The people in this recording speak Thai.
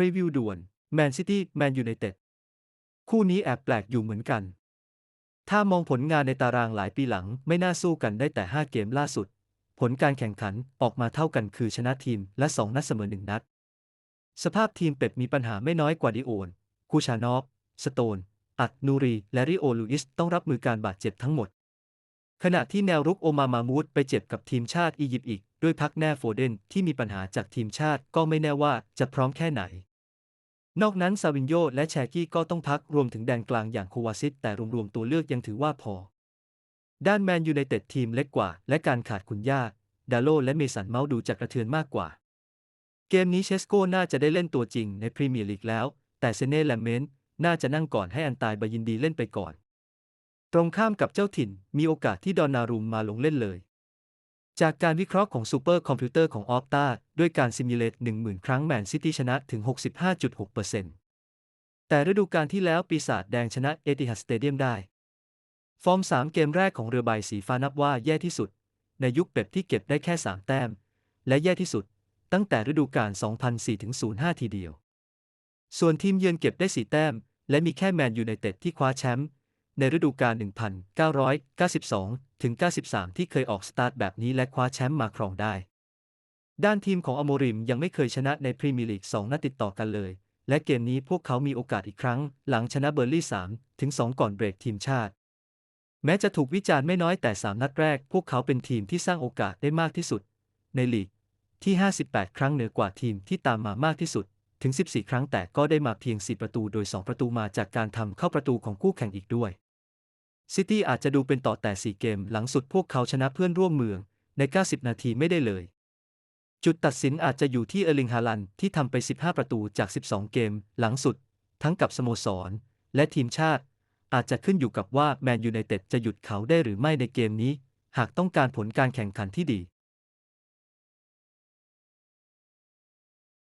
รีวิวด่วน แมนซิตี้ แมนยูไนเต็ด คู่นี้แอบแปลกอยู่เหมือนกัน ถ้ามองผลงานในตารางหลายปีหลังไม่น่าสู้กันได้แต่ 5 เกมล่าสุด ผลการแข่งขันออกมาเท่ากันคือชนะทีมและ 2 นัดเสมอ 1 นัด สภาพทีมเป็ดมีปัญหาไม่น้อยกว่าดิโอน คูชานอฟสโตน อัดนูรี และริโอลูอิสต้องรับมือการบาดเจ็บทั้งหมด ขณะที่แนวรุกโอมามามูดไปเจ็บกับทีมชาติอียิปต์อีกด้วยพักแน่โฟเดนที่มีปัญหาจากทีมชาติก็ไม่แน่ว่าจะพร้อมแค่ไหน นอกนั้นซาวินโยและแชกี้ก็ต้องพักรวมถึงแดนกลางอย่างโควาซิตแต่รวมๆตัวเลือกยังถือว่าพอ ด้านแมนยูไนเต็ดทีมเล็กกว่า และการขาดคุณย่า ดาโลและเมสันเมาส์ดูจะกระเทือนมากกว่า เกมนี้เชสโกน่าจะได้เล่นตัวจริงในพรีเมียร์ลีกแล้ว แต่เซเน่แลมเมนน่าจะนั่งก่อนให้อันตายบายินดีเล่นไปก่อน ตรงข้ามกับเจ้าถิ่นมีโอกาสที่ดอนนารุมมาลงเล่นเลย จากการวิเคราะห์ของซูเปอร์คอมพิวเตอร์ของออฟตาด้วยการซิมูเลต10,000 ครั้งแมนซิตี้ชนะถึง 65.6%แต่ฤดูกาลที่แล้วปีศาจแดงชนะเอติฮัดสเตเดียมได้ ฟอร์ม 3 เกมแรกของเรือใบสีฟ้านับว่าแย่ที่สุด ในยุคเป๊ปที่เก็บได้แค่ 3 แต้ม และแย่ที่สุด ตั้งแต่ฤดูกาล 2004-05 ทีเดียว ส่วนทีมเยือนเก็บได้ 4 แต้ม และมีแค่แมนยูไนเต็ดที่คว้าแชมป์ ในฤดูกาล 1992 ถึง 93 ที่เคยออกสตาร์ทแบบนี้และคว้าแชมป์มาครองได้ ด้านทีมของอโมริมยังไม่เคยชนะในพรีเมียร์ลีก 2 นัดติดต่อกันเลย และเกมนี้พวกเขามีโอกาสอีกครั้ง หลังชนะเบอร์ลี่ 3 ถึง 2 ก่อนเบรกทีมชาติ แม้จะถูกวิจารณ์ไม่น้อยแต่ 3 นัดแรก พวกเขาเป็นทีมที่สร้างโอกาสได้มากที่สุด ในลีกที่ 58 ครั้งเหนือกว่าทีมที่ตามมามากที่สุดถึง 14 ครั้งแต่ก็ได้มาเพียง 4 ประตู โดย 2 ประตูมาจากการทำเข้าประตูของคู่แข่งอีกด้วย ซิตี้อาจจะดูเป็นต่อแต่ 4 เกมหลังสุดพวกเขาชนะเพื่อนร่วมเมืองใน 90 นาทีไม่ได้เลย จุดตัดสินอาจจะอยู่ที่เออร์ลิงฮาลันที่ทำไป 15 ประตูจาก 12 เกมหลังสุด ทั้งกับสโมสร และทีมชาติ อาจจะขึ้นอยู่กับว่าแมนยูไนเต็ดจะหยุดเขาได้หรือไม่ในเกมนี้ หากต้องการผลการแข่งขันที่ดี